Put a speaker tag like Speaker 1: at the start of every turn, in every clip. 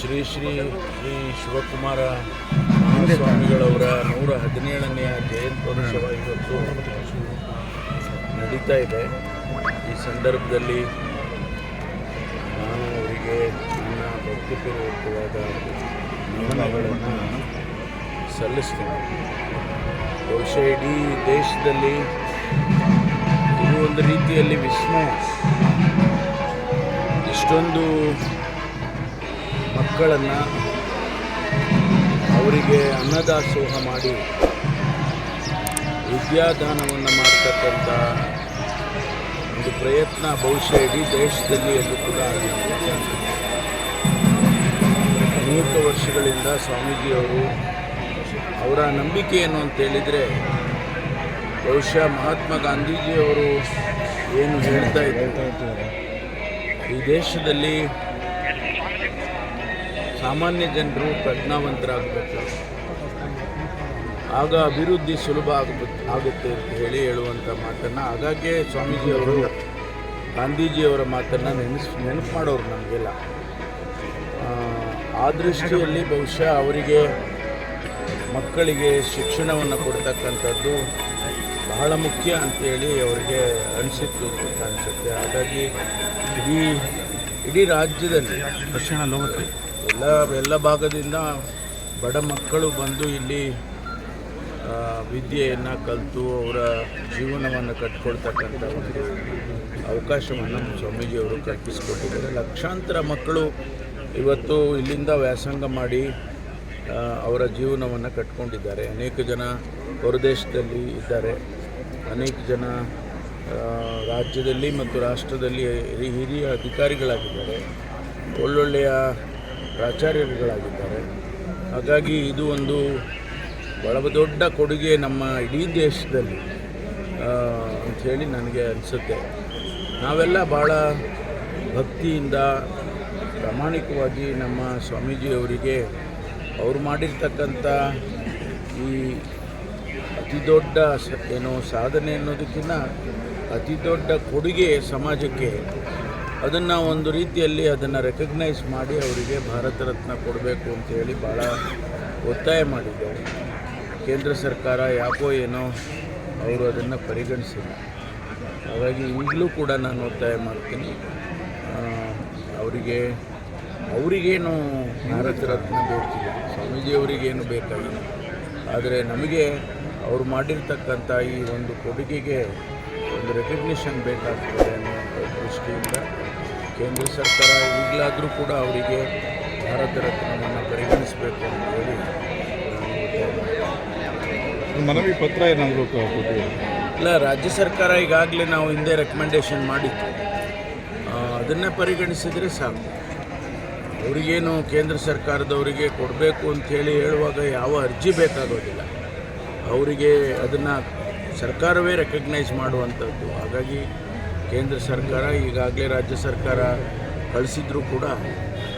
Speaker 1: ಶ್ರೀ ಶ್ರೀ ಶ್ರೀ ಶಿವಕುಮಾರ ಸ್ವಾಮಿಗಳವರ ನೂರ ಹದಿನೇಳನೆಯ ಜಯಂತ್ಯೋತ್ಸವ ಇವತ್ತು ನಡೀತಾ ಇದೆ. ಈ ಸಂದರ್ಭದಲ್ಲಿ ನಾನು ಅವರಿಗೆ ನನ್ನ ಭಕ್ತಿಪೂರ್ವಕವಾದ ನಮನಗಳನ್ನು ಸಲ್ಲಿಸ್ತೇನೆ. ಬಹುಶಃ ಇಡೀ ದೇಶದಲ್ಲಿ ಇದು ಒಂದು ರೀತಿಯಲ್ಲಿ ವಿಸ್ಮಯ. ಇಷ್ಟೊಂದು ಮಕ್ಕಳನ್ನು ಅವರಿಗೆ ಅನ್ನದಾಸೋಹ ಮಾಡಿ ವಿದ್ಯಾದಾನವನ್ನು ಮಾಡ್ತಕ್ಕಂಥ ಒಂದು ಪ್ರಯತ್ನ ಬಹುಶಃ ಇಡೀ ದೇಶದಲ್ಲಿ ಎಲ್ಲೂ ಕೂಡ ಆಗಿಲ್ಲ. ಅನೇಕ ವರ್ಷಗಳಿಂದ ಸ್ವಾಮೀಜಿಯವರು ಅವರ ನಂಬಿಕೆ ಏನು ಅಂತೇಳಿದರೆ ಬಹುಶಃ ಮಹಾತ್ಮ ಗಾಂಧೀಜಿಯವರು ಏನು ಹೇಳ್ತಾ ಇದ್ದಾರೆ ಈ ದೇಶದಲ್ಲಿ ಸಾಮಾನ್ಯ ಜನರು ಪ್ರಜ್ಞಾವಂತರಾಗಬೇಕು. ಆಗ ಅಭಿವೃದ್ಧಿ ಸುಲಭ ಆಗಬೇಕು ಆಗುತ್ತೆ ಅಂತ ಹೇಳಿ ಹೇಳುವಂಥ ಮಾತನ್ನು ಹಾಗಾಗಿ ಸ್ವಾಮೀಜಿಯವರು ಗಾಂಧೀಜಿಯವರ ಮಾತನ್ನು ನೆನೆಸ್ ನೆನಪು ಮಾಡೋರು ನಮಗೆಲ್ಲ. ಆ, ದೃಷ್ಟಿಯಲ್ಲಿ ಬಹುಶಃ ಅವರಿಗೆ ಮಕ್ಕಳಿಗೆ ಶಿಕ್ಷಣವನ್ನು ಕೊಡ್ತಕ್ಕಂಥದ್ದು ಬಹಳ ಮುಖ್ಯ ಅಂತೇಳಿ ಅವರಿಗೆ ಅನಿಸಿತ್ತು ಅಂತ ಅನಿಸುತ್ತೆ. ಹಾಗಾಗಿ ಇಡೀ ಇಡೀ ರಾಜ್ಯದಲ್ಲಿ
Speaker 2: ದಕ್ಷಿಣ ಲೋಕಕ್ಕೆ.
Speaker 1: ಎಲ್ಲ ಎಲ್ಲ ಭಾಗದಿಂದ ಬಡ ಮಕ್ಕಳು ಬಂದು ಇಲ್ಲಿ ವಿದ್ಯೆಯನ್ನು ಕಲಿತು ಅವರ ಜೀವನವನ್ನು ಕಟ್ಕೊಳ್ತಕ್ಕಂಥ ಒಂದು ಅವಕಾಶವನ್ನು ಸ್ವಾಮೀಜಿಯವರು ಕಲ್ಪಿಸಿಕೊಟ್ಟಿದ್ದಾರೆ. ಲಕ್ಷಾಂತರ ಮಕ್ಕಳು ಇವತ್ತು ಇಲ್ಲಿಂದ ವ್ಯಾಸಂಗ ಮಾಡಿ ಅವರ ಜೀವನವನ್ನು ಕಟ್ಕೊಂಡಿದ್ದಾರೆ. ಅನೇಕ ಜನ ಹೊರದೇಶದಲ್ಲಿ ಇದ್ದಾರೆ. ಅನೇಕ ಜನ ರಾಜ್ಯದಲ್ಲಿ ಮತ್ತು ರಾಷ್ಟ್ರದಲ್ಲಿ ಹಿರಿ- ಹಿರಿಯ ಅಧಿಕಾರಿಗಳಾಗಿದ್ದಾರೆ. ಒಳ್ಳೊಳ್ಳೆಯ ಪ್ರಾಚಾರ್ಯರುಗಳಾಗಿದ್ದಾರೆ. ಹಾಗಾಗಿ ಇದು ಒಂದು ಬಹಳ ದೊಡ್ಡ ಕೊಡುಗೆ ನಮ್ಮ ಇಡೀ ದೇಶದಲ್ಲಿ ಅಂಥೇಳಿ ನನಗೆ ಅನಿಸುತ್ತೆ. ನಾವೆಲ್ಲ ಭಾಳ ಭಕ್ತಿಯಿಂದ ಪ್ರಾಮಾಣಿಕವಾಗಿ ನಮ್ಮ ಸ್ವಾಮೀಜಿಯವರಿಗೆ ಅವರು ಮಾಡಿರ್ತಕ್ಕಂಥ ಈ ಅತಿ ದೊಡ್ಡ ಏನು ಸಾಧನೆ ಅನ್ನೋದಕ್ಕಿಂತ ಅತಿ ದೊಡ್ಡ ಕೊಡುಗೆ ಸಮಾಜಕ್ಕೆ ಅದನ್ನು ಒಂದು ರೀತಿಯಲ್ಲಿ ಅದನ್ನು ರೆಕಗ್ನೈಸ್ ಮಾಡಿ ಅವರಿಗೆ ಭಾರತ ರತ್ನ ಕೊಡಬೇಕು ಅಂತೇಳಿ ಭಾಳ ಒತ್ತಾಯ ಮಾಡಿದ್ದಾರೆ ಕೇಂದ್ರ ಸರ್ಕಾರ ಯಾಕೋ ಏನೋ ಅವರು ಅದನ್ನು ಪರಿಗಣಿಸಿಲ್ಲ. ಹಾಗಾಗಿ ಈಗಲೂ ಕೂಡ ನಾನು ಒತ್ತಾಯ ಮಾಡ್ತೀನಿ. ಅವರಿಗೆ, ಅವರಿಗೇನು ಭಾರತ ರತ್ನ ಬೇಕಿಲ್ಲ. ಸ್ವಾಮೀಜಿಯವರಿಗೇನು ಬೇಕಾಗಿಲ್ಲ. ಆದರೆ ನಮಗೆ ಅವರು ಮಾಡಿರ್ತಕ್ಕಂಥ ಈ ಒಂದು ಕೊಡುಗೆಗೆ ಒಂದು ರೆಕಗ್ನಿಷನ್ ಬೇಕಾಗ್ತದೆ ಅನ್ನುವಂಥ ದೃಷ್ಟಿಯಿಂದ ಕೇಂದ್ರ ಸರ್ಕಾರ ಈಗಲಾದರೂ ಕೂಡ ಅವರಿಗೆ ಭಾರತ ರತ್ನವನ್ನು ಪರಿಗಣಿಸಬೇಕು ಅಂತ ಹೇಳಿ
Speaker 2: ಮನವಿ ಪತ್ರ ಏನಾದರೂ
Speaker 1: ಇಲ್ಲ ರಾಜ್ಯ ಸರ್ಕಾರ ಈಗಾಗಲೇ ನಾವು ಹಿಂದೆ ರೆಕಮೆಂಡೇಶನ್ ಮಾಡಿತ್ತು. ಅದನ್ನೇ ಪರಿಗಣಿಸಿದರೆ ಸಾಕು. ಅವರಿಗೇನು ಕೇಂದ್ರ ಸರ್ಕಾರದವರಿಗೆ ಕೊಡಬೇಕು ಅಂಥೇಳಿ ಹೇಳುವಾಗ ಯಾವ ಅರ್ಜಿ ಬೇಕಾಗೋದಿಲ್ಲ. ಅವರಿಗೆ ಅದನ್ನು ಸರ್ಕಾರವೇ ರೆಕಗ್ನೈಸ್ ಮಾಡುವಂಥದ್ದು ಹಾಗಾಗಿ ಕೇಂದ್ರ ಸರ್ಕಾರ, ಈಗಾಗಲೇ ರಾಜ್ಯ ಸರ್ಕಾರ ಕಳಿಸಿದ್ರೂ ಕೂಡ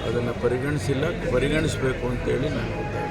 Speaker 1: ಅದನ್ನು ಪರಿಗಣಿಸಿಲ್ಲ, ಪರಿಗಣಿಸಬೇಕು ಅಂತೇಳಿ ನಾನು ಹೇಳ್ತಾ.